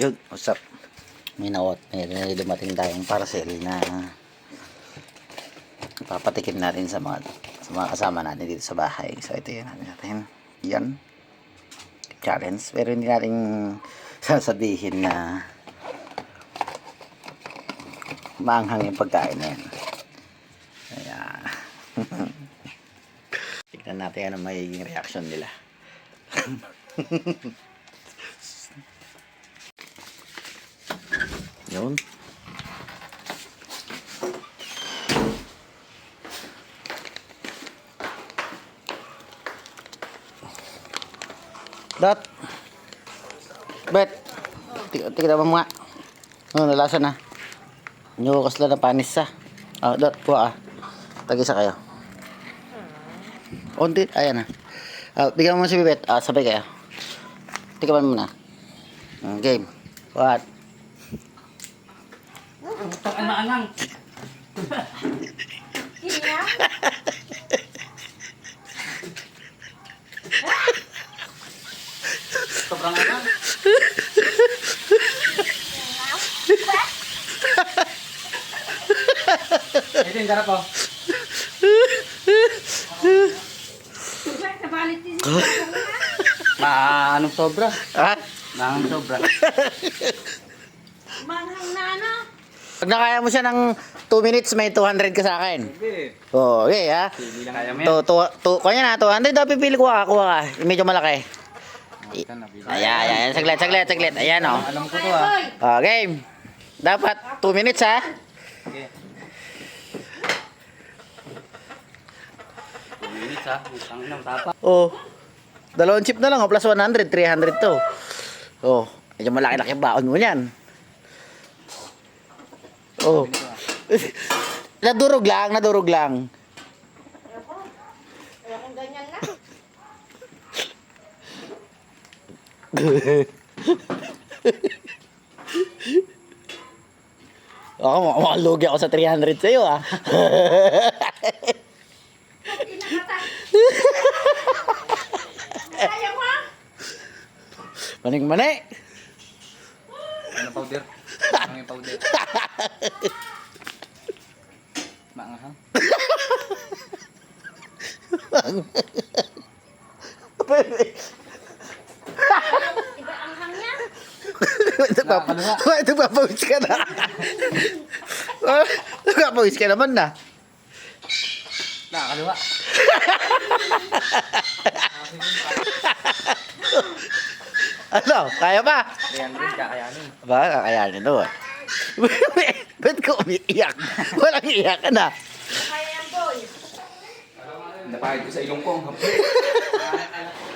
Yun, what's up? May nawat, may dumating tayong parcel na papatikim natin sa mga sa mga kasama natin dito sa bahay. So ito yun natin natin. Yan. Challenge. Pero hindi natin sasabihin na maanghang yung pagkain na yan. Ayan. Tignan natin ano magiging reaction nila. Yun. Dot. Bet. Tingnan mo nga. Oh, nalasa na. Nyukas lang na panis sa. Ah, dot, kuha ah. Tag-isa kayo. Unti, ayan na. Ah, bigyan mo si Bibet. Ah, sabay kayo. Tingnan mo na. Mm, game. What? Tok ang maangang. Sobrang angang. Ito yung garap oh. Ma, anong sobra? Ha? Anong sobra? Na? Pag nakaya mo siya ng 2 minutes, may 200 ka sa akin. Hindi. Oo, okay ha. Hindi lang kaya mo yan. To, to, to, kanya na, 200 daw pipili ko ka, kuha ka. Medyo malaki. Ito na, bili. Ayan, ayan, saglit, saglit, saglit. Ayan o. Alam ko to ah. Oh, game. Dapat 2 minutes ha. Okay. Minutes ha. Utang ng tapa. Oh. Dalawang chip na lang, oh, plus 100, 300 to. Oh, medyo malaki-laki baon mo yan. Oh. nadurog lang, nadurog lang. Ayokong ganyan na. Ako, mukhang lugi ako sa 300 sa'yo, ah. Mo? Maning-mani. Ano powder? Ano yung powder? Maanghang. Iba ang hangya. Ito pa, ito pa, pawis ka na. Ah, Nakapawis ka naman na. Nakakaliwa. Ano, kaya pa? 300 kakayanin. Ba, kakayanin to. ah. Ba't ko umiiyak? Walang iyak ka na. Kaya yan, boy. Napahid ko sa ilong ko.